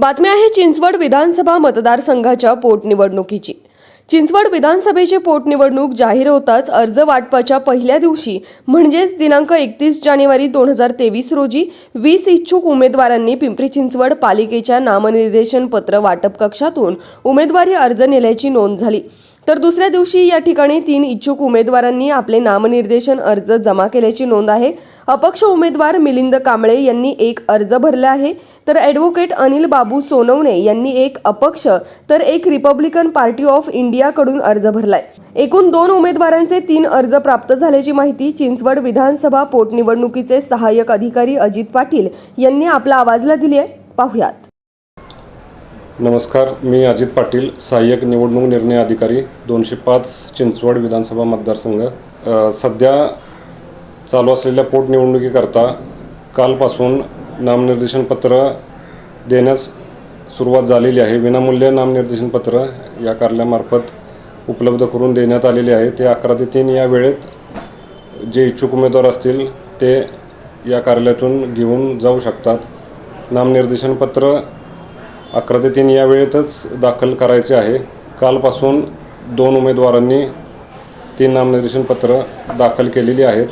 बातमी आहे चिंचवड विधानसभा मतदारसंघाच्या पोटनिवडणुकीची. चिंचवड विधानसभेची पोटनिवडणूक जाहीर होताच अर्ज वाटपाच्या पहिल्या दिवशी म्हणजेच दिनांक एकतीस जानेवारी दोन हजार तेवीस रोजी वीस इच्छुक उमेदवारांनी पिंपरी चिंचवड पालिकेच्या नामनिर्देशन पत्र वाटप कक्षातून उमेदवारी अर्ज नेल्याची नोंद झाली. तर दुसऱ्या दिवशी या ठिकाणी तीन इच्छुक उमेदवारांनी आपले नामनिर्देशन अर्ज जमा केल्याची नोंद आहे. अपक्ष उमेदवार मिलिंद कांबळे यांनी एक अर्ज भरला आहे. तर ॲडव्होकेट अनिल बाबू सोनवणे यांनी एक अपक्ष तर एक रिपब्लिकन पार्टी ऑफ इंडियाकडून अर्ज भरलाय. एकूण दोन उमेदवारांचे तीन अर्ज प्राप्त झाल्याची माहिती चिंचवड विधानसभा पोटनिवडणुकीचे सहाय्यक अधिकारी अजित पाटील यांनी आपल्या आवाजला दिली आहे. पाहुयात. नमस्कार मी अजित पाटील सहाय्यक निवडणूक निर्णय अधिकारी दोनशे पाच चिंचवड विधानसभा मतदारसंघ. सध्या चालू असलेल्या पोटनिवडणुकीकरता कालपासून नामनिर्देशन पत्र देण्यास सुरुवात झालेली आहे. विनामूल्य नामनिर्देशन पत्र या कार्यालयामार्फत उपलब्ध करून देण्यात आलेले आहे. ते अकरा ते तीन या वेळेत जे इच्छुक उमेदवार असतील ते या कार्यालयातून घेऊन जाऊ शकतात. नामनिर्देशन पत्र अकरा ते तीन या वेळेतच दाखल करायचे आहे. कालपासून दोन उमेदवारांनी तीन नामनिर्देशन पत्र दाखल केलेली आहेत.